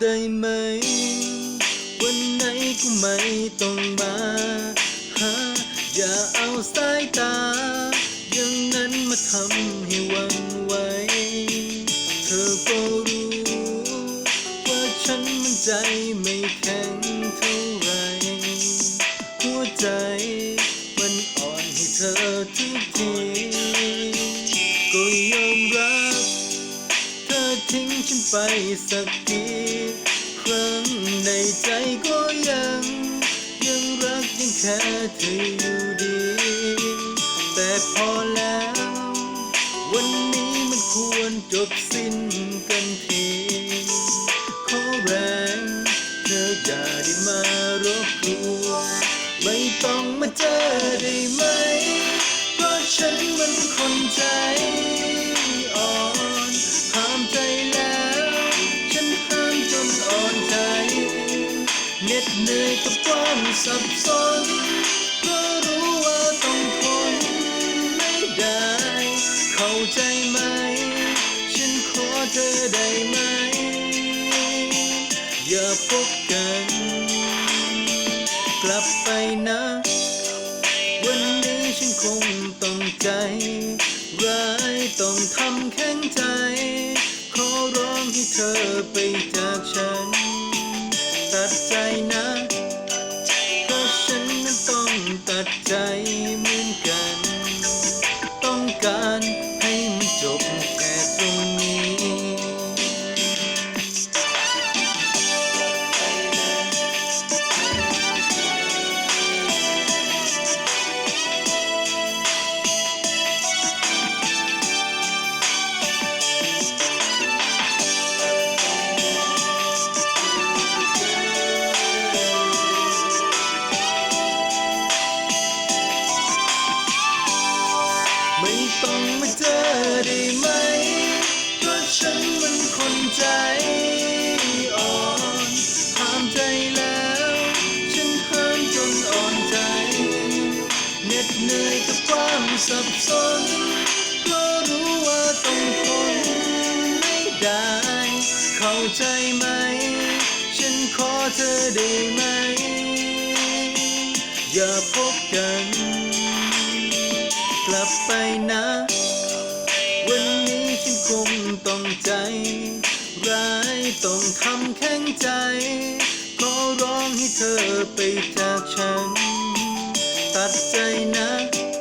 ได้ไหม วันไหนก็ไม่ต้องมาหาอย่าเอาสายตา อย่างนั้นมาทำให้วันไหวเธอก็รู้ว่าฉันมันใจไม่แข็งเท่าไร หัวใจมันอ่อนให้เธอทุกทีก็ยอมรับ เธอทิ้งฉันไปสักที ครั้งในใจก็ยัง ยังรักยังแค่เธออยู่ดี แต่พอแล้ว วันนี้มันควรจบสิ้นกันที ขอแรงเธออย่าได้มารบกวนไม่ต้องมาเจอได้ไหม เพราะฉันมันคนใจ เหนื่อยกับความสับสนเพราะรู้ว่าต้องทนไม่ได้ เข้าใจไหม ฉันขอเธอได้ไหม อย่าพบกัน กลับไปนะ วันนี้ฉันคงต้องใจ ร้ายต้องทำแข็งใจ ขอร้องให้เธอไปจากฉัน สับสนเพราะรู้ว่าต้องทนไม่ได้ เข้าใจไหม ฉันขอเธอได้ไหม อย่าพบกัน กลับไปนะ วันนี้ฉันคงต้องใจ ร้ายต้องทำแข็งใจ ขอร้องให้เธอไปจากฉัน ตัดใจนะ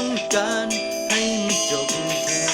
ต้องการให้มันจบแค่